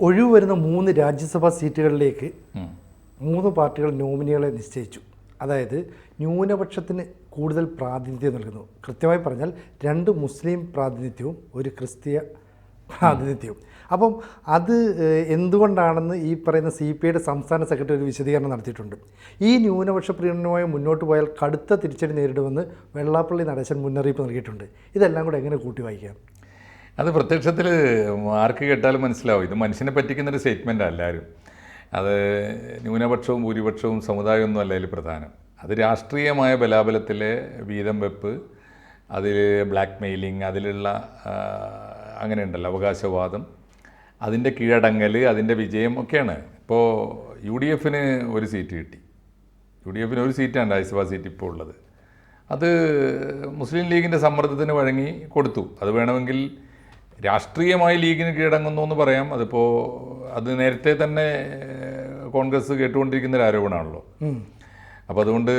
ഒഴിവ് വരുന്ന മൂന്ന് രാജ്യസഭാ സീറ്റുകളിലേക്ക് മൂന്ന് പാർട്ടികൾ നോമിനികളെ നിശ്ചയിച്ചു. അതായത് ന്യൂനപക്ഷത്തിന് കൂടുതൽ പ്രാതിനിധ്യം നൽകുന്നു. കൃത്യമായി പറഞ്ഞാൽ രണ്ട് മുസ്ലിം പ്രാതിനിധ്യവും ഒരു ക്രിസ്തീയ പ്രാതിനിധ്യവും. അപ്പം അത് എന്തുകൊണ്ടാണെന്ന് ഈ പറയുന്ന സി പി ഐയുടെ സംസ്ഥാന സെക്രട്ടറി ഒരു വിശദീകരണം നടത്തിയിട്ടുണ്ട്. ഈ ന്യൂനപക്ഷ പ്രീണനവുമായി മുന്നോട്ട് പോയാൽ കടുത്ത തിരിച്ചടി നേരിടുമെന്ന് വെള്ളാപ്പള്ളി നടേശൻ മുന്നറിയിപ്പ് നൽകിയിട്ടുണ്ട്. ഇതെല്ലാം കൂടെ എങ്ങനെ കൂട്ടി വായിക്കാം? അത് പ്രത്യക്ഷത്തിൽ ആർക്ക് കേട്ടാലും മനസ്സിലാവും. ഇത് മനുഷ്യനെ പറ്റിക്കുന്നൊരു സ്റ്റേറ്റ്മെന്റ് എല്ലാവരും. അത് ന്യൂനപക്ഷവും ഭൂരിപക്ഷവും സമുദായമൊന്നും അല്ല അതിൽ പ്രധാനം. അത് രാഷ്ട്രീയമായ ബലാബലത്തിലെ വീതം വെപ്പ് അതിൽ ബ്ലാക്ക് മെയിലിംഗ് അതിലുള്ള അങ്ങനെയുണ്ടല്ലോ അവകാശവാദം അതിന്റെ കീഴടങ്ങൽ അതിന്റെ വിജയം ഒക്കെയാണ്. ഇപ്പോൾ യു ഡി എഫിന് ഒരു സീറ്റ് കിട്ടി. യു ഡി എഫിന് ഒരു സീറ്റാണ് രാജ്യസഭാ സീറ്റ് ഇപ്പോൾ ഉള്ളത്. അത് മുസ്ലിം ലീഗിന്റെ സമ്മർദ്ദത്തിന് വഴങ്ങി കൊടുത്തു. അത് വേണമെങ്കിൽ രാഷ്ട്രീയമായി ലീഗിന് കീഴടങ്ങുന്നു എന്ന് പറയാം. അതിപ്പോൾ അത് നേരത്തെ തന്നെ കോൺഗ്രസ് കേട്ടുകൊണ്ടിരിക്കുന്ന ഒരു ആരോപണമാണല്ലോ. അപ്പോൾ അതുകൊണ്ട്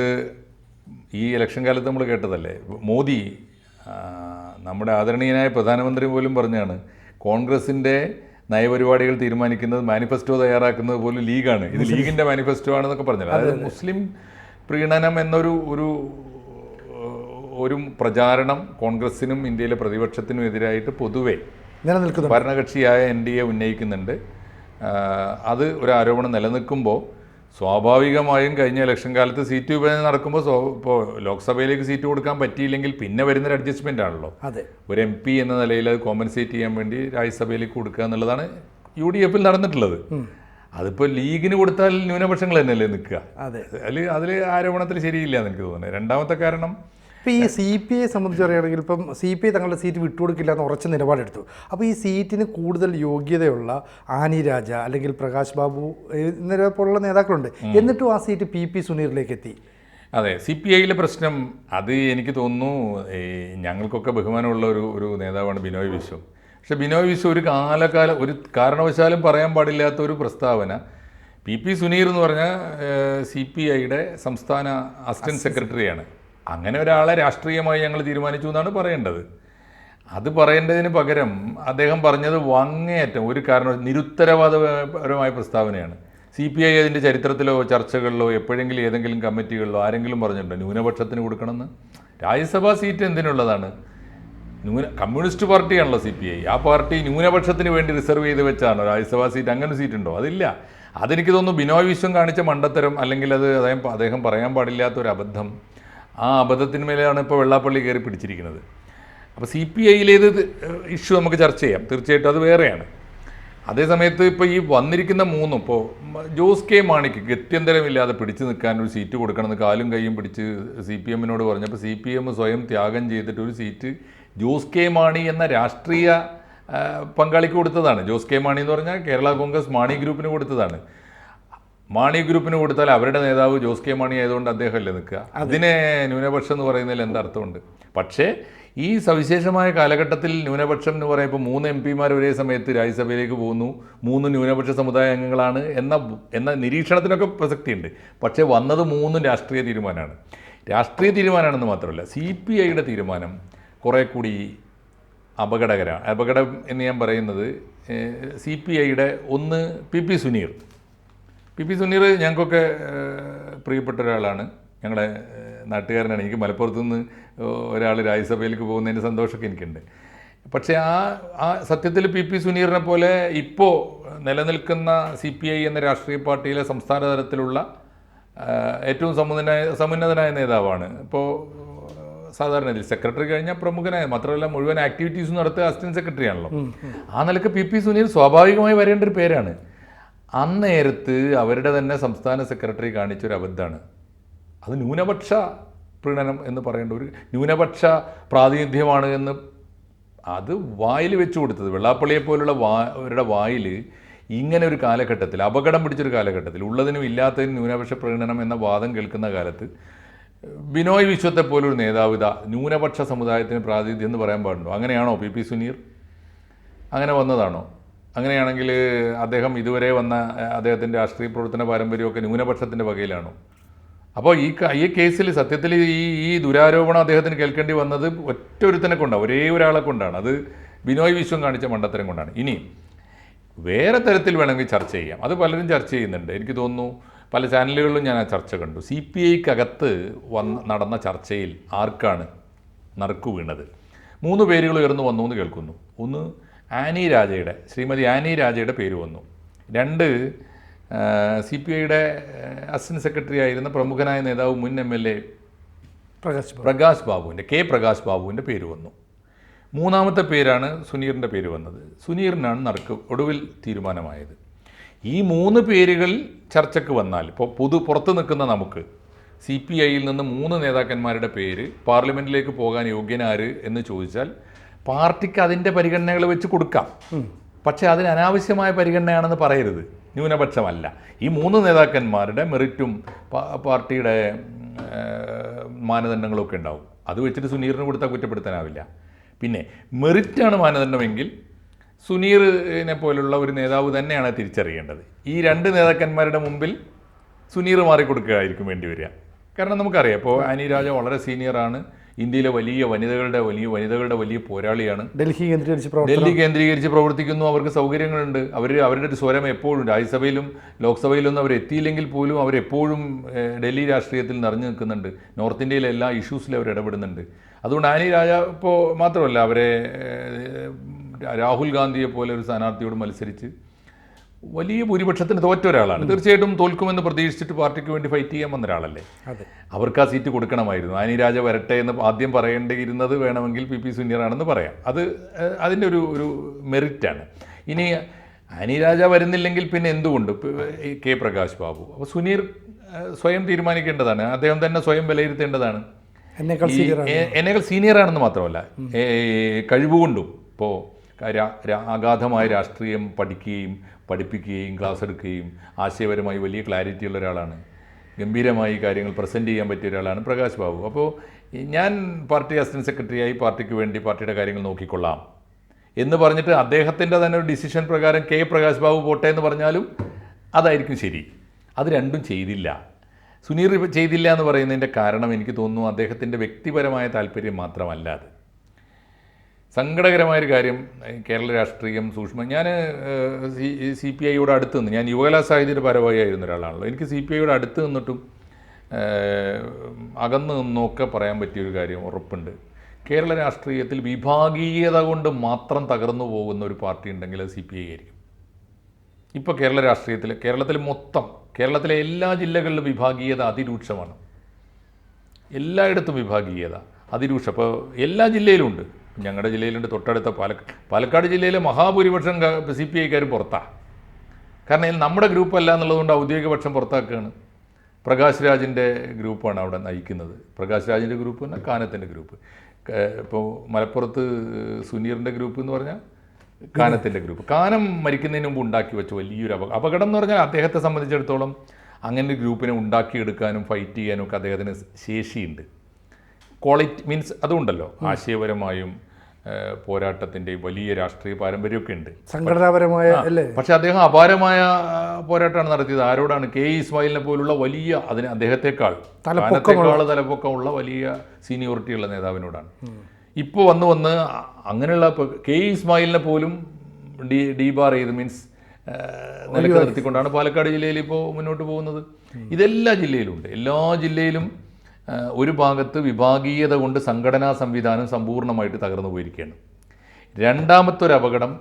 ഈ ഇലക്ഷൻ കാലത്ത് നമ്മൾ കേട്ടതല്ലേ? മോദി നമ്മുടെ ആദരണീയനായ പ്രധാനമന്ത്രി പോലും പറഞ്ഞാണ് കോൺഗ്രസിന്റെ നയപരിപാടികൾ തീരുമാനിക്കുന്നത് മാനിഫെസ്റ്റോ തയ്യാറാക്കുന്നത് പോലും ലീഗാണ്. ഇത് ലീഗിന്റെ മാനിഫെസ്റ്റോ ആണെന്നൊക്കെ പറഞ്ഞത് അതായത് മുസ്ലിം പ്രീണനം എന്നൊരു ഒരു ഒരു പ്രചാരണം കോൺഗ്രസിനും ഇന്ത്യയിലെ പ്രതിപക്ഷത്തിനും എതിരായിട്ട് പൊതുവെ നിലനിൽക്കുന്നു ഭരണകക്ഷിയായ എൻ ഡി എ ഉന്നയിക്കുന്നുണ്ട്. അത് ഒരു ആരോപണം നിലനിൽക്കുമ്പോൾ സ്വാഭാവികമായും കഴിഞ്ഞ ഇലക്ഷൻ കാലത്ത് സീറ്റ് വിഭജനം നടക്കുമ്പോൾ ഇപ്പോൾ ലോക്സഭയിലേക്ക് സീറ്റ് കൊടുക്കാൻ പറ്റിയില്ലെങ്കിൽ പിന്നെ വരുന്നൊരു അഡ്ജസ്റ്റ്മെന്റ് ആണല്ലോ. അതെ. ഒരു എം പി എന്ന നിലയിൽ അത് കോമ്പൻസേറ്റ് ചെയ്യാൻ വേണ്ടി രാജ്യസഭയിലേക്ക് കൊടുക്കുക എന്നുള്ളതാണ് യു ഡി എഫിൽ നടന്നിട്ടുള്ളത്. അതിപ്പോൾ ലീഗിന് കൊടുത്താൽ ന്യൂനപക്ഷങ്ങൾ തന്നെയല്ലേ നിൽക്കുക? അതെ. അതിൽ അതിൽ ആരോപണത്തിൽ ശരിയില്ല എനിക്ക് തോന്നുന്നത് രണ്ടാമത്തെ കാരണം ഇപ്പോൾ ഈ സി പി ഐ സംബന്ധിച്ച് പറയുകയാണെങ്കിൽ ഇപ്പം സി പി ഐ തങ്ങളുടെ സീറ്റ് വിട്ടുകൊടുക്കില്ല എന്ന് ഉറച്ച നിലപാടെടുത്തു. അപ്പോൾ ഈ സീറ്റിന് കൂടുതൽ യോഗ്യതയുള്ള ആനി രാജ അല്ലെങ്കിൽ പ്രകാശ് ബാബു എന്നിവ പോലുള്ള നേതാക്കളുണ്ട്. എന്നിട്ടും ആ സീറ്റ് പി പി സുനീറിലേക്ക് എത്തി. അതെ സി പി ഐയിലെ പ്രശ്നം അത് എനിക്ക് തോന്നുന്നു ഈ ഞങ്ങൾക്കൊക്കെ ബഹുമാനമുള്ള ഒരു ഒരു നേതാവാണ് ബിനോയ് വിശ്വം. പക്ഷെ ബിനോയ് വിശ്വം ഒരു കാലകാലം ഒരു കാരണവശാലും പറയാൻ പാടില്ലാത്ത ഒരു പ്രസ്താവന. പി പി സുനീർ എന്ന് പറഞ്ഞാൽ സി പി ഐയുടെ സംസ്ഥാന അസിസ്റ്റന്റ്. സെക്രട്ടറിയാണ്. അങ്ങനെ ഒരാളെ രാഷ്ട്രീയമായി ഞങ്ങൾ തീരുമാനിച്ചു എന്നാണ് പറയേണ്ടത്. അത് പറയേണ്ടതിന് പകരം അദ്ദേഹം പറഞ്ഞത് വങ്ങേയറ്റം ഒരു കാരണം നിരുത്തരവാദപരമായ പ്രസ്താവനയാണ്. സി പി ഐ അതിന്റെ ചരിത്രത്തിലോ ചർച്ചകളിലോ എപ്പോഴെങ്കിലും ഏതെങ്കിലും കമ്മിറ്റികളിലോ ആരെങ്കിലും പറഞ്ഞിട്ടുണ്ടോ? ന്യൂനപക്ഷത്തിന് കൊടുക്കണമെന്ന്? രാജ്യസഭാ സീറ്റ് എന്തിനുള്ളതാണ്? ന്യൂന കമ്മ്യൂണിസ്റ്റ് പാർട്ടിയാണല്ലോ സി പി ഐ. ആ പാർട്ടി ന്യൂനപക്ഷത്തിന് വേണ്ടി റിസർവ് ചെയ്ത് വെച്ചാണോ രാജ്യസഭാ സീറ്റ് അങ്ങനെ സീറ്റ് ഉണ്ടോ അതില്ല. അതെനിക്ക് തോന്നുന്നു ബിനോയ് വിശ്വം കാണിച്ച മണ്ടത്തരം അല്ലെങ്കിൽ അത് അദ്ദേഹം അദ്ദേഹം പറയാൻ പാടില്ലാത്ത ഒരു അബദ്ധം ആ അബദ്ധത്തിന് മേലെയാണ് ഇപ്പോൾ വെള്ളാപ്പള്ളി കയറി പിടിച്ചിരിക്കുന്നത്. അപ്പോൾ സി പി ഐയിലേത് ഇഷ്യൂ നമുക്ക് ചർച്ച ചെയ്യാം. തീർച്ചയായിട്ടും അത് വേറെയാണ്. അതേസമയത്ത് ഇപ്പോൾ ഈ വന്നിരിക്കുന്ന മൂന്നും ഇപ്പോൾ ജോസ് കെ മാണിക്ക് ഗത്യന്തരമില്ലാതെ പിടിച്ചു നിൽക്കാൻ ഒരു സീറ്റ് കൊടുക്കണമെന്ന് കാലും കൈയും പിടിച്ച് സി പി എമ്മിനോട് പറഞ്ഞപ്പോൾ സി പി എം സ്വയം ത്യാഗം ചെയ്തിട്ട് ഒരു സീറ്റ് ജോസ് കെ മാണി എന്ന രാഷ്ട്രീയ പങ്കാളിക്ക് കൊടുത്തതാണ്. ജോസ് കെ മാണി എന്ന് പറഞ്ഞാൽ കേരള കോൺഗ്രസ് മാണി ഗ്രൂപ്പിന് കൊടുത്തതാണ്. മാണി ഗ്രൂപ്പിന് കൊടുത്താൽ അവരുടെ നേതാവ് ജോസ് കെ മാണി ആയതുകൊണ്ട് അദ്ദേഹമല്ലേ നിൽക്കുക? അതിനെ ന്യൂനപക്ഷം എന്ന് പറയുന്നതിൽ എന്തർത്ഥമുണ്ട് പക്ഷേ ഈ സവിശേഷമായ കാലഘട്ടത്തിൽ ന്യൂനപക്ഷം എന്ന് പറയുമ്പോൾ മൂന്ന് എം പിമാർ ഒരേ സമയത്ത് രാജ്യസഭയിലേക്ക് പോകുന്നു. മൂന്ന് ന്യൂനപക്ഷ സമുദായ അംഗങ്ങളാണ് എന്ന എന്ന നിരീക്ഷണത്തിനൊക്കെ പ്രസക്തിയുണ്ട്. പക്ഷേ വന്നത് മൂന്ന് രാഷ്ട്രീയ തീരുമാനമാണ്. രാഷ്ട്രീയ തീരുമാനമാണെന്ന് മാത്രമല്ല സി പി ഐയുടെ തീരുമാനം കുറേ കൂടി അപകടകരമാണ് അപകടം എന്ന് ഞാൻ പറയുന്നത് സി പി ഐയുടെ ഒന്ന് P P Suneer. P P Suneer ഞങ്ങൾക്കൊക്കെ പ്രിയപ്പെട്ട ഒരാളാണ്. ഞങ്ങളുടെ നാട്ടുകാരനാണ്. എനിക്ക് മലപ്പുറത്ത് നിന്ന് ഒരാൾ രാജ്യസഭയിലേക്ക് പോകുന്നതിന്റെ സന്തോഷമൊക്കെ എനിക്കുണ്ട്. പക്ഷേ ആ ആ സത്യത്തിൽ പി പി സുനീറിനെ പോലെ ഇപ്പോൾ നിലനിൽക്കുന്ന സി പി ഐ എന്ന രാഷ്ട്രീയ പാർട്ടിയിലെ സംസ്ഥാന തലത്തിലുള്ള ഏറ്റവും സമുന്നതനായ സമുന്നതനായ നേതാവാണ്. ഇപ്പോൾ സാധാരണ സെക്രട്ടറി കഴിഞ്ഞാൽ പ്രമുഖനായ മാത്രമല്ല മുഴുവൻ ആക്ടിവിറ്റീസ് നടത്തുക അസിസ്റ്റന്റ് സെക്രട്ടറി ആണല്ലോ. ആ നിലയ്ക്ക് പി പി സുനീർ സ്വാഭാവികമായി വരേണ്ട ഒരു പേരാണ്. അന്നേരത്ത് അവരുടെ തന്നെ സംസ്ഥാന സെക്രട്ടറി കാണിച്ചൊരു അബദ്ധമാണ്. അത് ന്യൂനപക്ഷ പ്രീണനം എന്ന് പറയേണ്ട ഒരു ന്യൂനപക്ഷ പ്രാതിനിധ്യമാണ് എന്ന് അത് വായിൽ വെച്ചു കൊടുത്തത്. വെള്ളാപ്പള്ളിയെ പോലുള്ള വാ അവരുടെ വായിൽ ഇങ്ങനെ ഒരു കാലഘട്ടത്തിൽ അപകടം പിടിച്ചൊരു കാലഘട്ടത്തിൽ ഉള്ളതിനും ഇല്ലാത്തതിനും ന്യൂനപക്ഷ പ്രീണനം എന്ന വാദം കേൾക്കുന്ന കാലത്ത് ബിനോയ് വിശ്വത്തെ പോലൊരു നേതാവ് ഇതാ ന്യൂനപക്ഷ സമുദായത്തിന് പ്രാതിനിധ്യം എന്ന് പറയാൻ പാടുണ്ടോ? അങ്ങനെയാണോ പി പി സുനീർ? അങ്ങനെ വന്നതാണോ? അങ്ങനെയാണെങ്കിൽ അദ്ദേഹം ഇതുവരെ വന്ന അദ്ദേഹത്തിന്റെ രാഷ്ട്രീയ പ്രവർത്തന പാരമ്പര്യമൊക്കെ ന്യൂനപക്ഷത്തിന്റെ വകയിലാണോ. അപ്പോൾ ഈ ഈ കേസിൽ സത്യത്തിൽ ഈ ഈ ദുരാരോപണം അദ്ദേഹത്തിന് കേൾക്കേണ്ടി വന്നത് ഒറ്റ ഒരുത്തനെ കൊണ്ടാണ് ഒരേ ഒരാളെ കൊണ്ടാണ്. അത് ബിനോയ് വിശ്വം കാണിച്ച മണ്ടത്തരം കൊണ്ടാണ്. ഇനി വേറെ തരത്തിൽ വേണമെങ്കിൽ ചർച്ച ചെയ്യാം. അത് പലരും ചർച്ച ചെയ്യുന്നുണ്ട്. എനിക്ക് തോന്നുന്നു പല ചാനലുകളിലും ഞാൻ ആ ചർച്ച കണ്ടു. സി പി ഐക്കകത്ത് വന്ന് നടന്ന ചർച്ചയിൽ ആർക്കാണ് നറുക്കു വീണത്? മൂന്ന് പേരുകൾ ഉയർന്നു വന്നു എന്ന് കേൾക്കുന്നു. ഒന്ന് ആനി രാജയുടെ ശ്രീമതി ആനി രാജയുടെ പേര് വന്നു. രണ്ട് സി പി ഐയുടെ അസിസ്റ്റന്റ് സെക്രട്ടറി ആയിരുന്ന പ്രമുഖനായ നേതാവ് മുൻ M L A Prakash. Prakash ബാബുവിന്റെ കെ പ്രകാശ് ബാബുവിന്റെ പേര് വന്നു. മൂന്നാമത്തെ പേരാണ് സുനീറിന്റെ പേര് വന്നത്. സുനീറിനാണ് നറുക്ക് ഒടുവിൽ തീരുമാനമായത്. ഈ മൂന്ന് പേരുകൾ ചർച്ചയ്ക്ക് വന്നാൽ ഇപ്പോൾ പൊതു പുറത്ത് നിൽക്കുന്ന നമുക്ക് സി പി ഐയിൽ നിന്ന് മൂന്ന് നേതാക്കന്മാരുടെ പേര് പാർലമെന്റിലേക്ക് പോകാൻ യോഗ്യനാര് എന്ന് ചോദിച്ചാൽ പാർട്ടിക്ക് അതിന്റെ പരിഗണനകൾ വെച്ച് കൊടുക്കാം. പക്ഷേ അതിന് അനാവശ്യമായ പരിഗണനയാണെന്ന് പറയരുത്. ന്യൂനപക്ഷമല്ല. ഈ മൂന്ന് നേതാക്കന്മാരുടെ മെറിറ്റും പാർട്ടിയുടെ മാനദണ്ഡങ്ങളൊക്കെ ഉണ്ടാവും. അത് വെച്ചിട്ട് സുനീറിന് കൊടുത്താൽ കുറ്റപ്പെടുത്താനാവില്ല. പിന്നെ മെറിറ്റാണ് മാനദണ്ഡമെങ്കിൽ സുനീറിനെ പോലുള്ള ഒരു നേതാവ് തന്നെയാണ് തിരിച്ചറിയേണ്ടത്. ഈ രണ്ട് നേതാക്കന്മാരുടെ മുമ്പിൽ സുനീർ മാറിക്കൊടുക്കുകയായിരിക്കും വേണ്ടി വരിക. കാരണം നമുക്കറിയാം ഇപ്പോൾ അനിരാജ വളരെ സീനിയറാണ്. ഇന്ത്യയിലെ വലിയ വനിതകളുടെ വലിയ വനിതകളുടെ വലിയ പോരാളിയാണ്. ഡൽഹി കേന്ദ്രീകരിച്ച് ഡൽഹി കേന്ദ്രീകരിച്ച് പ്രവർത്തിക്കുന്നു അവർക്ക് സൗകര്യങ്ങളുണ്ട്. അവർ അവരുടെ ഒരു സ്വരം എപ്പോഴും രാജ്യസഭയിലും ലോക്സഭയിലൊന്നും അവർ എത്തിയില്ലെങ്കിൽ പോലും അവരെപ്പോഴും ഡൽഹി രാഷ്ട്രീയത്തിൽ നിറഞ്ഞു നിൽക്കുന്നുണ്ട്. നോർത്ത് ഇന്ത്യയിലെ എല്ലാ ഇഷ്യൂസിലും അവർ ഇടപെടുന്നുണ്ട്. അതുകൊണ്ട് ആനി രാജ ഇപ്പോൾ മാത്രമല്ല അവരെ രാഹുൽ ഗാന്ധിയെ പോലെ ഒരു സ്ഥാനാർത്ഥിയോട് മത്സരിച്ച് വലിയ ഭൂരിപക്ഷത്തിന് തോറ്റ ഒരാളാണ്. തീർച്ചയായിട്ടും തോൽക്കുമെന്ന് പ്രതീക്ഷിച്ചിട്ട് പാർട്ടിക്ക് വേണ്ടി ഫൈറ്റ് ചെയ്യാൻ വന്ന ഒരാളല്ലേ? അവർക്ക് ആ സീറ്റ് കൊടുക്കണമായിരുന്നു. ആനി രാജ വരട്ടെ എന്ന് ആദ്യം പറയേണ്ടിയിരുന്നത് വേണമെങ്കിൽ പി പി സുനിയറാണെന്ന് പറയാം. അത് അതിന്റെ ഒരു ഒരു മെറിറ്റാണ്. ഇനി ആനി രാജ വരുന്നില്ലെങ്കിൽ പിന്നെ എന്തുകൊണ്ട്? കെ പ്രകാശ് ബാബു. അപ്പോൾ സുനീർ സ്വയം തീരുമാനിക്കേണ്ടതാണ്. അദ്ദേഹം തന്നെ സ്വയം വിലയിരുത്തേണ്ടതാണ്. എന്നേക്കാൾ സീനിയർ ആണെന്ന് മാത്രമല്ല കഴിവുകൊണ്ടും ഇപ്പോൾ അഗാധമായ രാഷ്ട്രീയം പഠിക്കുകയും പഠിപ്പിക്കുകയും ക്ലാസ് എടുക്കുകയും ആശയപരമായി വലിയ ക്ലാരിറ്റി ഉള്ള ഒരാളാണ്. ഗംഭീരമായി കാര്യങ്ങൾ പ്രസന്റ് ചെയ്യാൻ പറ്റിയ ഒരാളാണ് പ്രകാശ് ബാബു. അപ്പോൾ ഞാൻ പാർട്ടി അസിസ്റ്റന്റ് സെക്രട്ടറിയായി പാർട്ടിക്ക് വേണ്ടി പാർട്ടിയുടെ കാര്യങ്ങൾ നോക്കിക്കൊള്ളാം എന്ന് പറഞ്ഞിട്ട് അദ്ദേഹത്തിന്റെ തന്നെ ഒരു ഡിസിഷൻ പ്രകാരം കെ പ്രകാശ് ബാബു പോട്ടെ എന്ന് പറഞ്ഞാലും അതായിരിക്കും ശരി. അത് രണ്ടും ചെയ്തില്ല. സുനീർ ചെയ്തില്ല എന്ന് പറയുന്നതിന്റെ കാരണം എനിക്ക് തോന്നുന്നു അദ്ദേഹത്തിന്റെ വ്യക്തിപരമായ താല്പര്യം മാത്രമല്ല അത്. സങ്കടകരമായൊരു കാര്യം കേരള രാഷ്ട്രീയം സൂക്ഷ്മം. ഞാൻ സി സി പി ഐയോട് അടുത്ത് നിന്ന് ഞാൻ യുവകലാ സാഹിത്യയുടെ ഭാരവാഹിയായിരുന്ന ഒരാളാണല്ലോ. എനിക്ക് സി പി ഐയോട് അടുത്ത് നിന്നിട്ടും അകന്ന് നിന്നൊക്കെ പറയാൻ പറ്റിയൊരു കാര്യം ഉറപ്പുണ്ട്. കേരള രാഷ്ട്രീയത്തിൽ വിഭാഗീയത കൊണ്ട് മാത്രം തകർന്നു പോകുന്ന ഒരു പാർട്ടി ഉണ്ടെങ്കിൽ അത് സി പി ഐ ആയിരിക്കും. ഇപ്പോൾ കേരള രാഷ്ട്രീയത്തിൽ കേരളത്തിൽ മൊത്തം കേരളത്തിലെ എല്ലാ ജില്ലകളിലും വിഭാഗീയത അതിരൂക്ഷമാണ്. എല്ലായിടത്തും വിഭാഗീയത അതിരൂക്ഷം. അപ്പോൾ എല്ലാ ജില്ലയിലും ഉണ്ട്. ഞങ്ങളുടെ ജില്ലയിലുണ്ട്. തൊട്ടടുത്ത പാലക്കാട് പാലക്കാട് ജില്ലയിലെ മഹാഭൂരിപക്ഷം സി പി ഐക്കാരും പുറത്താണ് കാരണം ഇതിൽ നമ്മുടെ ഗ്രൂപ്പ് അല്ല എന്നുള്ളതുകൊണ്ട് ഔദ്യോഗിക പക്ഷം പുറത്താക്കുകയാണ് പ്രകാശ് രാജിന്റെ ഗ്രൂപ്പാണ് അവിടെ നയിക്കുന്നത്. പ്രകാശ് രാജിന്റെ ഗ്രൂപ്പ് തന്നെ കാനത്തിന്റെ ഗ്രൂപ്പ്. ഇപ്പോൾ മലപ്പുറത്ത് സുനീറിന്റെ ഗ്രൂപ്പ് എന്ന് പറഞ്ഞാൽ കാനത്തിന്റെ ഗ്രൂപ്പ്. കാനം മരിക്കുന്നതിന് മുമ്പ് ഉണ്ടാക്കി വെച്ച വലിയൊരു അപകടം അപകടം എന്ന് പറഞ്ഞാൽ അദ്ദേഹത്തെ സംബന്ധിച്ചിടത്തോളം അങ്ങനെ ഒരു ഗ്രൂപ്പിനെ ഉണ്ടാക്കിയെടുക്കാനും ഫൈറ്റ് ചെയ്യാനും ഒക്കെ അദ്ദേഹത്തിന് ശേഷിയുണ്ട്. ക്വാളിറ്റി മീൻസ് അതുണ്ടല്ലോ. ആശയപരമായും പോരാട്ടത്തിന്റെ വലിയ രാഷ്ട്രീയ പാരമ്പര്യമൊക്കെ ഉണ്ട്. സംഘടനാപരമായ അല്ലേ? പക്ഷെ അദ്ദേഹം അപാരമായ പോരാട്ടമാണ് നടത്തിയത്. ആരോടാണ്? കെ ഇസ്മായിലിനെ പോലുള്ള വലിയ അതിന് അദ്ദേഹത്തെക്കാൾ തലപ്പൊക്കമുള്ള തലപ്പൊക്കമുള്ള വലിയ സീനിയോറിറ്റിയുള്ള നേതാവിനോടാണ്. ഇപ്പോൾ വന്ന് വന്ന് അങ്ങനെയുള്ള കെ ഇസ്മായിലിനെ പോലും ഡി ഡി ബാർ ചെയ്ത് മീൻസ് നിലയ്ക്ക് നിർത്തിക്കൊണ്ടാണ് പാലക്കാട് ജില്ലയിൽ ഇപ്പോൾ മുന്നോട്ട് പോകുന്നത്. ഇതെല്ലാ ജില്ലയിലുണ്ട് എല്ലാ ജില്ലയിലും ഒരു ഭാഗത്ത് വിഭാഗീയത കൊണ്ട് സംഘടനാ സംവിധാനം സമ്പൂർണമായിട്ട് തകർന്നു പോയിരിക്കുകയാണ്. രണ്ടാമത്തെ ഒരു അപകടം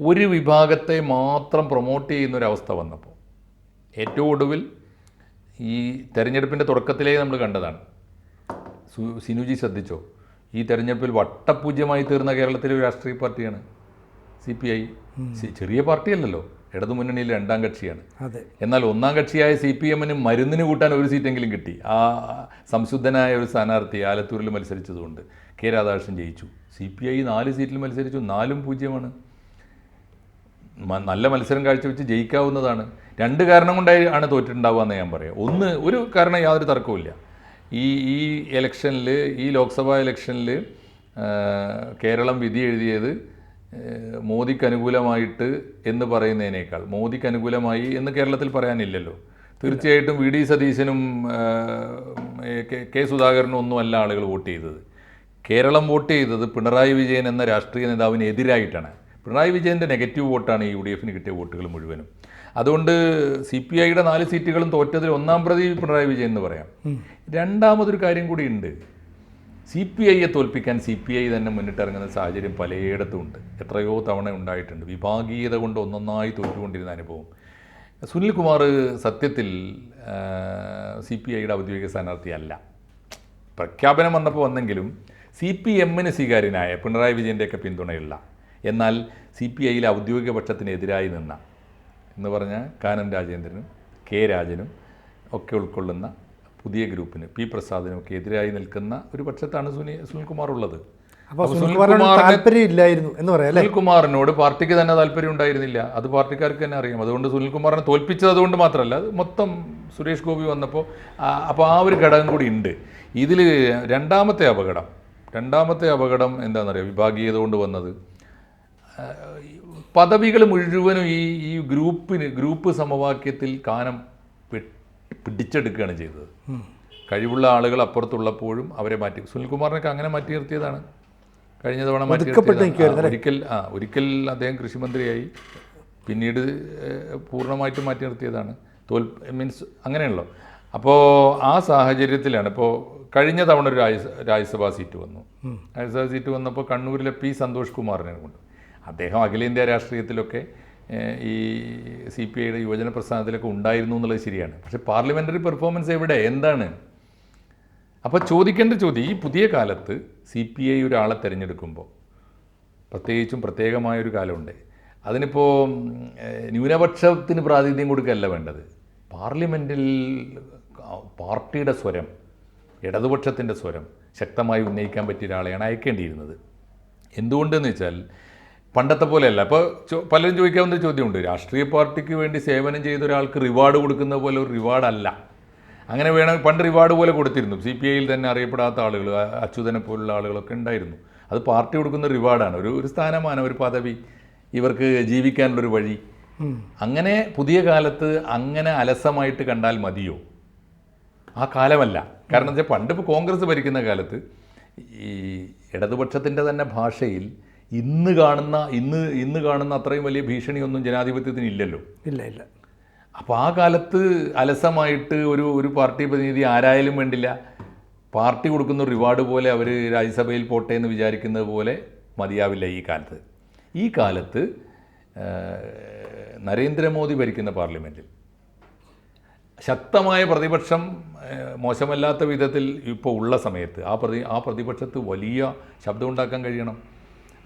ഒരു വിഭാഗത്തെ മാത്രം പ്രൊമോട്ട് ചെയ്യുന്ന ഒരു അവസ്ഥ വന്നപ്പോൾ. ഏറ്റവും ഒടുവിൽ ഈ തെരഞ്ഞെടുപ്പിന്റെ തുടക്കത്തിലേ നമ്മൾ കണ്ടതാണ്. സു- സിനുജി ശ്രദ്ധിച്ചോ? ഈ തെരഞ്ഞെടുപ്പിൽ വട്ടപൂജ്യമായി തീർന്ന കേരളത്തിലെ ഒരു രാഷ്ട്രീയ പാർട്ടിയാണ് സി പി ഐ. ചെറിയ പാർട്ടിയല്ലല്ലോ. ഇടതുമുന്നണിയിൽ രണ്ടാം കക്ഷിയാണ്. അതെ. എന്നാൽ ഒന്നാം കക്ഷിയായ സി പി എമ്മിന് മരുന്നിന് കൂട്ടാൻ ഒരു സീറ്റെങ്കിലും കിട്ടി. ആ സംശുദ്ധനായ ഒരു സ്ഥാനാർത്ഥി ആലത്തൂരിൽ മത്സരിച്ചതുകൊണ്ട് കെ രാധാകൃഷ്ണൻ ജയിച്ചു. സി പി ഐ നാല് സീറ്റിൽ മത്സരിച്ചു. നാലും പൂജ്യമാണ്. നല്ല മത്സരം കാഴ്ചവെച്ച് ജയിക്കാവുന്നതാണ്. രണ്ട് കാരണം കൊണ്ടായി ആണ് തോറ്റിട്ടുണ്ടാവുക എന്ന് ഞാൻ പറയാം. ഒന്ന് ഒരു കാരണം യാതൊരു തർക്കവുമില്ല. ഈ ഈ ഇലക്ഷനിൽ ഈ ലോക്സഭാ ഇലക്ഷനിൽ കേരളം വിധി എഴുതിയത് മോദിക്ക് അനുകൂലമായിട്ട് എന്ന് പറയുന്നതിനേക്കാൾ മോദിക്ക് അനുകൂലമായി എന്ന് കേരളത്തിൽ പറയാനില്ലല്ലോ. തീർച്ചയായിട്ടും വി ഡി സതീശനും കെ- സുധാകരനും ഒന്നും അല്ല ആളുകൾ വോട്ട് ചെയ്തത്. കേരളം വോട്ട് ചെയ്തത് പിണറായി വിജയൻ എന്ന രാഷ്ട്രീയ നേതാവിന് എതിരായിട്ടാണ്. പിണറായി വിജയന്റെ നെഗറ്റീവ് വോട്ടാണ് ഈ യു ഡി എഫിന് കിട്ടിയ വോട്ടുകൾ മുഴുവനും. അതുകൊണ്ട് സി പി ഐയുടെ നാല് സീറ്റുകളും തോറ്റതിൽ ഒന്നാം പ്രതി പിണറായി വിജയൻ എന്ന് പറയാം. രണ്ടാമതൊരു കാര്യം കൂടി ഉണ്ട്. സി പി ഐയെ തോൽപ്പിക്കാൻ സി പി ഐ തന്നെ മുന്നിട്ടിറങ്ങുന്ന സാഹചര്യം പലയിടത്തും ഉണ്ട് എത്രയോ തവണ ഉണ്ടായിട്ടുണ്ട്. വിഭാഗീയത കൊണ്ട് ഒന്നൊന്നായി തോറ്റുകൊണ്ടിരുന്ന അനുഭവം. സുനിൽകുമാർ സത്യത്തിൽ സി പി ഐയുടെ ഔദ്യോഗിക സ്ഥാനാർത്ഥിയല്ല. പ്രഖ്യാപനം വന്നപ്പോൾ വന്നെങ്കിലും സി പി എമ്മിന് സ്വീകാര്യനായ പിണറായി വിജയന്റെയൊക്കെ പിന്തുണയുള്ള എന്നാൽ സി പി ഐയിലെ ഔദ്യോഗിക പക്ഷത്തിനെതിരായി നിന്ന എന്ന് പറഞ്ഞാൽ കാനം രാജേന്ദ്രനും കെ രാജനും ഒക്കെ ഉൾക്കൊള്ളുന്ന പുതിയ ഗ്രൂപ്പിന് പി പ്രസാദിനൊക്കെ എതിരായി നിൽക്കുന്ന ഒരു പക്ഷത്താണ് സുനി സുനിൽകുമാർ ഉള്ളത്. എന്ന് പറയാം സുനിൽകുമാറിനോട് പാർട്ടിക്ക് തന്നെ താല്പര്യം ഉണ്ടായിരുന്നില്ല. അത് പാർട്ടിക്കാർക്ക് തന്നെ അറിയാം. അതുകൊണ്ട് സുനിൽകുമാറിനെ തോൽപ്പിച്ചത് അതുകൊണ്ട് മാത്രമല്ല അത് മൊത്തം സുരേഷ് ഗോപി വന്നപ്പോൾ അപ്പോൾ ആ ഒരു ഘടകം കൂടി ഉണ്ട്. ഇതിൽ രണ്ടാമത്തെ അപകടം രണ്ടാമത്തെ അപകടം എന്താണെന്നറിയാം? വിഭാഗീയത കൊണ്ട് വന്നത് പദവികൾ മുഴുവനും ഈ ഈ ഗ്രൂപ്പിന് ഗ്രൂപ്പ് സമവാക്യത്തിൽ കാനം പി- പിടിച്ചെടുക്കുകയാണ് ചെയ്തത്. കഴിവുള്ള ആളുകൾ അപ്പുറത്തുള്ളപ്പോഴും അവരെ മാറ്റി. സുനിൽകുമാറിനൊക്കെ അങ്ങനെ മാറ്റി നിർത്തിയതാണ് കഴിഞ്ഞ തവണ മാറ്റി ഒരിക്കൽ ആ ഒരിക്കൽ അദ്ദേഹം കൃഷിമന്ത്രിയായി പിന്നീട് പൂർണമായിട്ട് മാറ്റി നിർത്തിയതാണ് തോൽ മീൻസ് അങ്ങനെയല്ലോ അപ്പോൾ ആ സാഹചര്യത്തിലാണ് ഇപ്പോൾ കഴിഞ്ഞ തവണ ഒരു രാജ്യ രാജ്യസഭാ സീറ്റ് വന്നു. രാജ്യസഭാ സീറ്റ് വന്നപ്പോൾ കണ്ണൂരിലെ പി സന്തോഷ് കുമാറിനെ കൊണ്ട്. അദ്ദേഹം അഖിലേന്ത്യാ രാഷ്ട്രീയത്തിലൊക്കെ ഈ സി പി ഐയുടെ യുവജന പ്രസ്ഥാനത്തിലൊക്കെ ഉണ്ടായിരുന്നു എന്നുള്ളത് ശരിയാണ്. പക്ഷേ പാർലമെന്ററി പെർഫോമൻസ് എവിടെ? എന്താണ്? അപ്പോൾ ചോദിക്കേണ്ട ചോദ്യം ഈ പുതിയ കാലത്ത് സി പി ഐ ഒരാളെ തിരഞ്ഞെടുക്കുമ്പോൾ പ്രത്യേകിച്ചും പ്രത്യേകമായൊരു കാലമുണ്ട്. അതിനിപ്പോൾ ന്യൂനപക്ഷത്തിന് പ്രാതിനിധ്യം കൊടുക്കുകയല്ല വേണ്ടത്. പാർലമെന്റിൽ പാർട്ടിയുടെ സ്വരം ഇടതുപക്ഷത്തിന്റെ സ്വരം ശക്തമായി ഉന്നയിക്കാൻ പറ്റിയ ഒരാളെയാണ് അയക്കേണ്ടിയിരുന്നത്. എന്തുകൊണ്ടെന്ന് വെച്ചാൽ പണ്ടത്തെ പോലെയല്ല. അപ്പോൾ പലരും ചോദിക്കാവുന്ന ചോദ്യമുണ്ട്. രാഷ്ട്രീയ പാർട്ടിക്ക് വേണ്ടി സേവനം ചെയ്ത ഒരാൾക്ക് റിവാർഡ് കൊടുക്കുന്ന പോലെ ഒരു റിവാർഡല്ല അങ്ങനെ വേണം പണ്ട് റിവാർഡ് പോലെ കൊടുത്തിരുന്നു. സി പി ഐയിൽ തന്നെ അറിയപ്പെടാത്ത ആളുകൾ അച്യുതനെ പോലുള്ള ആളുകളൊക്കെ ഉണ്ടായിരുന്നു. അത് പാർട്ടി കൊടുക്കുന്ന റിവാർഡാണ് ഒരു ഒരു സ്ഥാനമാനം ഒരു പദവി ഇവർക്ക് ജീവിക്കാനുള്ളൊരു വഴി. അങ്ങനെ പുതിയ കാലത്ത് അങ്ങനെ അലസമായിട്ട് കണ്ടാൽ മതിയോ? ആ കാലമല്ല. കാരണം എന്താ വെച്ചാൽ പണ്ട് ഇപ്പോൾ കോൺഗ്രസ് ഭരിക്കുന്ന കാലത്ത് ഈ ഇടതുപക്ഷത്തിന്റെ തന്നെ ഭാഷയിൽ ഇന്ന് കാണുന്ന ഇന്ന് ഇന്ന് കാണുന്ന അത്രയും വലിയ ഭീഷണിയൊന്നും ജനാധിപത്യത്തിന് ഇല്ലല്ലോ. ഇല്ല ഇല്ല. അപ്പോൾ ആ കാലത്ത് അലസമായിട്ട് ഒരു ഒരു പാർട്ടി പ്രതിനിധി ആരായാലും വേണ്ടില്ല. പാർട്ടി കൊടുക്കുന്ന റിവാർഡ് പോലെ അവർ രാജ്യസഭയിൽ പോട്ടെ എന്ന് വിചാരിക്കുന്നത് പോലെ മതിയാവില്ല ഈ കാലത്ത്. ഈ കാലത്ത് നരേന്ദ്രമോദി ഭരിക്കുന്ന പാർലമെന്റിൽ ശക്തമായ പ്രതിപക്ഷം മോശമല്ലാത്ത വിധത്തിൽ ഇപ്പോൾ ഉള്ള സമയത്ത് ആ പ്രതി ആ പ്രതിപക്ഷത്ത് വലിയ ശബ്ദമുണ്ടാക്കാൻ കഴിയണം.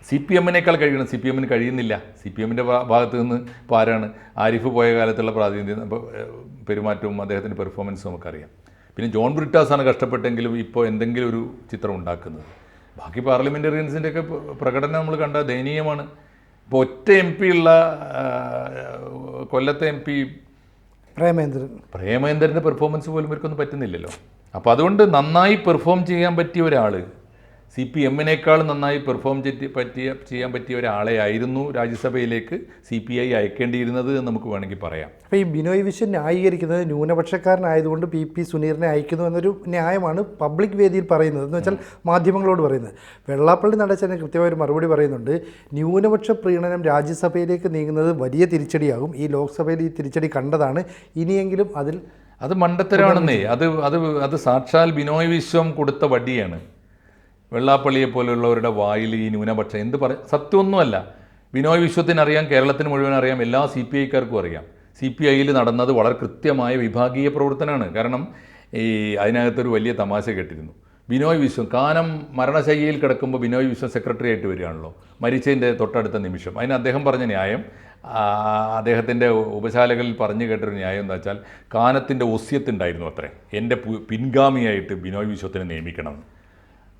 സി പി എമ്മിനേക്കാൾ കഴിയണം. സി പി എമ്മിന് കഴിയുന്നില്ല. സി പി എമ്മിന്റെ ഭാഗത്ത് നിന്ന് ഇപ്പോൾ ആരാണ്? ആരിഫ് പോയ കാലത്തുള്ള പ്രാതിനിധ്യം പെരുമാറ്റവും അദ്ദേഹത്തിന്റെ പെർഫോമൻസും നമുക്കറിയാം. പിന്നെ ജോൺ ബ്രിട്ടാസാണ് കഷ്ടപ്പെട്ടെങ്കിലും ഇപ്പോൾ എന്തെങ്കിലും ഒരു ചിത്രം ഉണ്ടാക്കുന്നത്. ബാക്കി പാർലമെന്റേറിയൻസിന്റെ ഒക്കെ പ്രകടനം നമ്മൾ കണ്ട ദയനീയമാണ്. ഇപ്പോൾ ഒറ്റ എം പി ഉള്ള കൊല്ലത്തെ എം പി പ്രേമേന്ദ്രൻ. പ്രേമേന്ദ്രന്റെ പെർഫോമൻസ് പോലും ഇവർക്കൊന്നും പറ്റുന്നില്ലല്ലോ. അപ്പോൾ അതുകൊണ്ട് നന്നായി പെർഫോം ചെയ്യാൻ പറ്റിയ ഒരാൾ സി പി എമ്മിനേക്കാൾ നന്നായി പെർഫോം പറ്റിയ ചെയ്യാൻ പറ്റിയ ഒരാളെ ആയിരുന്നു രാജ്യസഭയിലേക്ക് സി പി ഐ അയക്കേണ്ടിയിരുന്നത് എന്ന് നമുക്ക് വേണമെങ്കിൽ പറയാം. അപ്പോൾ ഈ ബിനോയ് വിശ്വൻ ന്യായീകരിക്കുന്നത് ന്യൂനപക്ഷക്കാരനായതുകൊണ്ട് പി പി സുനീറിനെ അയക്കുന്നു എന്നൊരു ന്യായമാണ് പബ്ലിക് വേദിയിൽ പറയുന്നത്. എന്ന് വെച്ചാൽ മാധ്യമങ്ങളോട് പറയുന്നത്. വെള്ളാപ്പള്ളി നടച്ചതിന് കൃത്യമായ ഒരു മറുപടി പറയുന്നുണ്ട്. ന്യൂനപക്ഷ പ്രീണനം രാജ്യസഭയിലേക്ക് നീങ്ങുന്നത് വലിയ തിരിച്ചടിയാകും. ഈ ലോക്സഭയിൽ ഈ തിരിച്ചടി കണ്ടതാണ്. ഇനിയെങ്കിലും അതിൽ അത് മണ്ടത്തരമാണെന്നേ അത് അത് അത് സാക്ഷാൽ ബിനോയ് വിശ്വം കൊടുത്ത വടിയാണ്. വെള്ളാപ്പള്ളിയെ പോലെയുള്ളവരുടെ വായിൽ ഈ ന്യൂനപക്ഷം എന്ത് പറ സത്യമൊന്നുമല്ല. ബിനോയ് വിശ്വത്തിന് അറിയാം കേരളത്തിന് മുഴുവൻ അറിയാം എല്ലാ സി പി ഐക്കാർക്കും അറിയാം. സി പി ഐയിൽ നടന്നത് വളരെ കൃത്യമായ വിഭാഗീയ പ്രവർത്തനമാണ്. കാരണം ഈ അതിനകത്തൊരു വലിയ തമാശ കേട്ടിരുന്നു. ബിനോയ് വിശ്വം കാനം മരണശൈലിയിൽ കിടക്കുമ്പോൾ ബിനോയ് വിശ്വം സെക്രട്ടറി ആയിട്ട് വരികയാണല്ലോ. മരിച്ചതിന്റെ തൊട്ടടുത്ത നിമിഷം. അതിന് അദ്ദേഹം പറഞ്ഞ ന്യായം അദ്ദേഹത്തിന്റെ ഉപശാലകളിൽ പറഞ്ഞു കേട്ടൊരു ന്യായം എന്താ വെച്ചാൽ കാനത്തിന്റെ ഒസ്യത്തുണ്ടായിരുന്നു അത്രേ. എന്റെ പിൻഗാമിയായിട്ട് ബിനോയ് വിശ്വത്തിനെ നിയമിക്കണം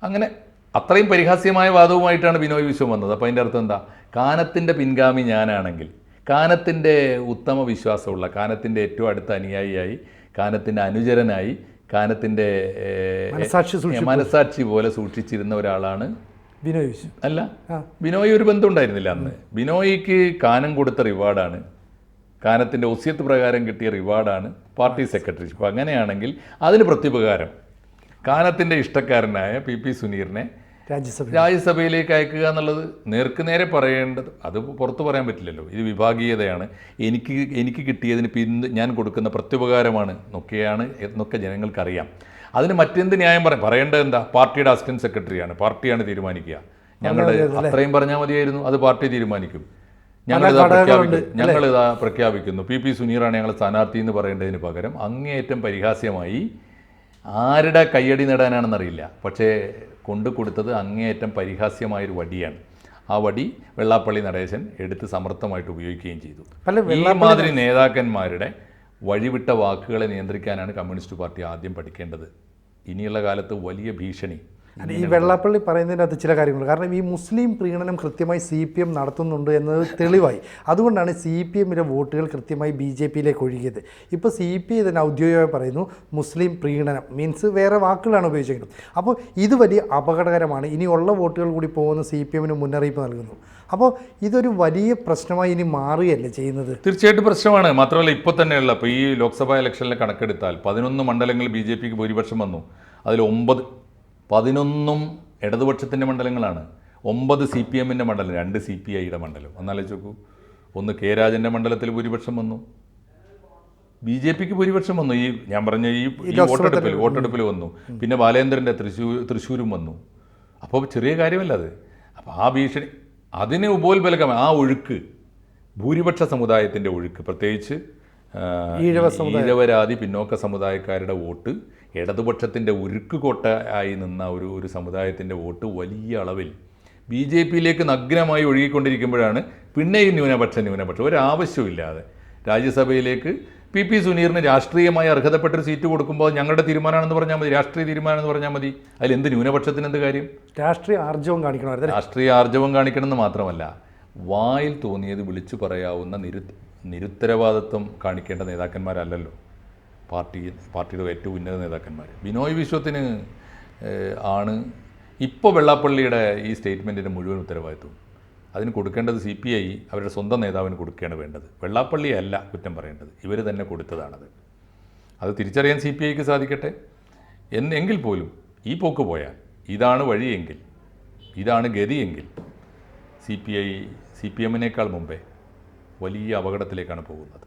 അങ്ങനെ അത്രയും പരിഹാസ്യമായ വാദവുമായിട്ടാണ് ബിനോയ് വിശ്വം വന്നത്. അപ്പോൾ അതിന്റെ അർത്ഥം എന്താ? കാനത്തിന്റെ പിൻഗാമി ഞാനാണെങ്കിൽ കാനത്തിന്റെ ഉത്തമ വിശ്വാസമുള്ള കാനത്തിന്റെ ഏറ്റവും അടുത്ത അനുയായിയായി കാനത്തിന്റെ അനുചരനായി കാനത്തിന്റെ മനസാക്ഷി പോലെ സൂക്ഷിച്ചിരുന്ന ഒരാളാണ് ബിനോയ് വിശ്വം. അല്ല. ബിനോയ് ഒരു ബന്ധം ഉണ്ടായിരുന്നില്ല അന്ന് ബിനോയിക്ക് കാനം കൊടുത്ത റിവാർഡാണ്. കാനത്തിന്റെ ഒസ്യത്ത് പ്രകാരം കിട്ടിയ റിവാർഡാണ് പാർട്ടി സെക്രട്ടറി. അപ്പോൾ അങ്ങനെയാണെങ്കിൽ അതിന് പ്രത്യുപകാരം. കാനത്തിന്റെ ഇഷ്ടക്കാരനായ പി പി സുനീറിനെ രാജ്യസഭ രാജ്യസഭയിലേക്ക് അയക്കുക എന്നുള്ളത് നേർക്ക് നേരെ പറയേണ്ടത് അത് പുറത്ത് പറയാൻ പറ്റില്ലല്ലോ. ഇത് വിഭാഗീയതയാണ്. എനിക്ക് എനിക്ക് കിട്ടിയതിന് പിന്ത് ഞാൻ കൊടുക്കുന്ന പ്രത്യുപകാരമാണ് എന്നൊക്കെയാണ് എന്നൊക്കെ ജനങ്ങൾക്കറിയാം. അതിന് മറ്റെന്ത് ന്യായം പറയും പറയേണ്ടത് എന്താ? പാർട്ടിയുടെ അസിസ്റ്റന്റ് സെക്രട്ടറിയാണ്. പാർട്ടിയാണ് തീരുമാനിക്കുക. ഞങ്ങളുടെ അത്രയും പറഞ്ഞാൽ മതിയായിരുന്നു. അത് പാർട്ടി തീരുമാനിക്കും. ഞങ്ങളിതാ പ്രഖ്യാപിക്കുന്നു ഞങ്ങളിതാ പ്രഖ്യാപിക്കുന്നു. പി പി സുനീറാണ് ഞങ്ങൾ സ്ഥാനാർത്ഥി എന്ന് പറയേണ്ടതിന് പകരം അങ്ങേയറ്റം പരിഹാസ്യമായി ആരുടെ കയ്യടി നേടാനാണെന്നറിയില്ല. പക്ഷേ കൊണ്ടു കൊടുത്തത് അങ്ങേയറ്റം പരിഹാസ്യമായൊരു വടിയാണ്. ആ വടി വെള്ളാപ്പള്ളി നടേശൻ എടുത്ത് സമർത്ഥമായിട്ട് ഉപയോഗിക്കുകയും ചെയ്തു. അല്ല, വെള്ളമാതിരി നേതാക്കന്മാരുടെ വഴിവിട്ട വാക്കുകളെ നിയന്ത്രിക്കാനാണ് കമ്മ്യൂണിസ്റ്റ് പാർട്ടി ആദ്യം പഠിക്കേണ്ടത്. ഇനിയുള്ള കാലത്ത് വലിയ ഭീഷണി ഈ വെള്ളാപ്പള്ളി പറയുന്നതിനകത്ത് ചില കാര്യങ്ങൾ. കാരണം ഈ മുസ്ലിം പ്രീണനം കൃത്യമായി സി പി എം നടത്തുന്നുണ്ട് എന്നത് തെളിവായി. അതുകൊണ്ടാണ് സി പി എമ്മിലെ വോട്ടുകൾ കൃത്യമായി ബി ജെ പിയിലേക്ക് ഒഴുകിയത്. ഇപ്പോൾ സി പി ഐ തന്നെ ഔദ്യോഗികമായി പറയുന്നു മുസ്ലിം പ്രീണനം മീൻസ് വേറെ വാക്കുകളാണ് ഉപയോഗിച്ചെങ്കിലും. അപ്പോൾ ഇത് വലിയ അപകടകരമാണ്. ഇനിയുള്ള വോട്ടുകൾ കൂടി പോകുന്ന സി പി എമ്മിന് മുന്നറിയിപ്പ് നൽകുന്നു. അപ്പോൾ ഇതൊരു വലിയ പ്രശ്നമായി ഇനി മാറുകയല്ലേ ചെയ്യുന്നത്? തീർച്ചയായിട്ടും പ്രശ്നമാണ്. മാത്രമല്ല ഇപ്പോൾ തന്നെയുള്ള ഇപ്പോൾ ഈ ലോക്സഭാ ഇലക്ഷനിലെ കണക്കെടുത്താൽ പതിനൊന്ന് മണ്ഡലങ്ങളിൽ ബി ജെ പിക്ക് ഭൂരിപക്ഷം വന്നു. അതിൽ ഒമ്പത് പതിനൊന്നും ഇടതുപക്ഷത്തിന്റെ മണ്ഡലങ്ങളാണ്. ഒമ്പത് സി പി എമ്മിന്റെ മണ്ഡലം രണ്ട് സി പി ഐയുടെ മണ്ഡലം. ഒന്നാലോചിച്ച് നോക്കൂ. ഒന്ന് കെ രാജന്റെ മണ്ഡലത്തിൽ ഭൂരിപക്ഷം വന്നു. ബി ജെ പിക്ക് ഭൂരിപക്ഷം വന്നു. ഈ ഞാൻ പറഞ്ഞ ഈ വോട്ടെടുപ്പിൽ വോട്ടെടുപ്പിൽ വന്നു. പിന്നെ ബാലേന്ദ്രന്റെ തൃശ്ശൂർ തൃശ്ശൂരും വന്നു. അപ്പോൾ ചെറിയ കാര്യമല്ല അത്. അപ്പോൾ ആ ഭീഷണി അതിന് ഉപോത്ബലകം ആ ഒഴുക്ക് ഭൂരിപക്ഷ സമുദായത്തിന്റെ ഒഴുക്ക്. പ്രത്യേകിച്ച് ഈഴവ ഈഴവരാതി പിന്നോക്ക സമുദായക്കാരുടെ വോട്ട് ഇടതുപക്ഷത്തിന്റെ ഉരുക്കുകോട്ട ആയി നിന്ന ഒരു ഒരു സമുദായത്തിന്റെ വോട്ട് വലിയ അളവിൽ ബി ജെ പിയിലേക്ക് നഗ്നമായി ഒഴുകിക്കൊണ്ടിരിക്കുമ്പോഴാണ് പിന്നെയും ന്യൂനപക്ഷ ന്യൂനപക്ഷം. ഒരാവശ്യമില്ലാതെ രാജ്യസഭയിലേക്ക് പി പി സുനീറിന് രാഷ്ട്രീയമായി അർഹതപ്പെട്ടൊരു സീറ്റ് കൊടുക്കുമ്പോൾ ഞങ്ങളുടെ തീരുമാനമാണെന്ന് പറഞ്ഞാൽ മതി രാഷ്ട്രീയ തീരുമാനമെന്ന് പറഞ്ഞാൽ മതി. അതിൽ എന്ത് ന്യൂനപക്ഷത്തിന് എന്ത് കാര്യം? രാഷ്ട്രീയ ആർജവം കാണിക്കണം രാഷ്ട്രീയ ആർജവം കാണിക്കണമെന്ന് മാത്രമല്ല വായിൽ തോന്നിയത് വിളിച്ചു പറയാവുന്ന നിരു നിരുത്തരവാദിത്വം കാണിക്കേണ്ട നേതാക്കന്മാരല്ലല്ലോ. പാർട്ടി പാർട്ടിയുടെ ഏറ്റവും ഉന്നത നേതാക്കന്മാർ ബിനോയ് വിശ്വത്തിന് ആണ് ഇപ്പോൾ വെള്ളാപ്പള്ളിയുടെ ഈ സ്റ്റേറ്റ്മെന്റിന്റെ മുഴുവൻ ഉത്തരവാദിത്വം. അതിന് കൊടുക്കേണ്ടത് സി പി ഐ അവരുടെ സ്വന്തം നേതാവിന് കൊടുക്കുകയാണ് വേണ്ടത്. വെള്ളാപ്പള്ളി അല്ല കുറ്റം പറയേണ്ടത്. ഇവർ തന്നെ കൊടുത്തതാണത്. അത് തിരിച്ചറിയാൻ സി പി ഐക്ക് സാധിക്കട്ടെ. എന്ന് എങ്കിൽ പോലും ഈ പോക്ക് പോയാൽ ഇതാണ് വഴിയെങ്കിൽ ഇതാണ് ഗതിയെങ്കിൽ C P I C P എമ്മിനേക്കാൾ മുമ്പേ വലിയ അപകടത്തിലേക്കാണ് പോകുന്നത്.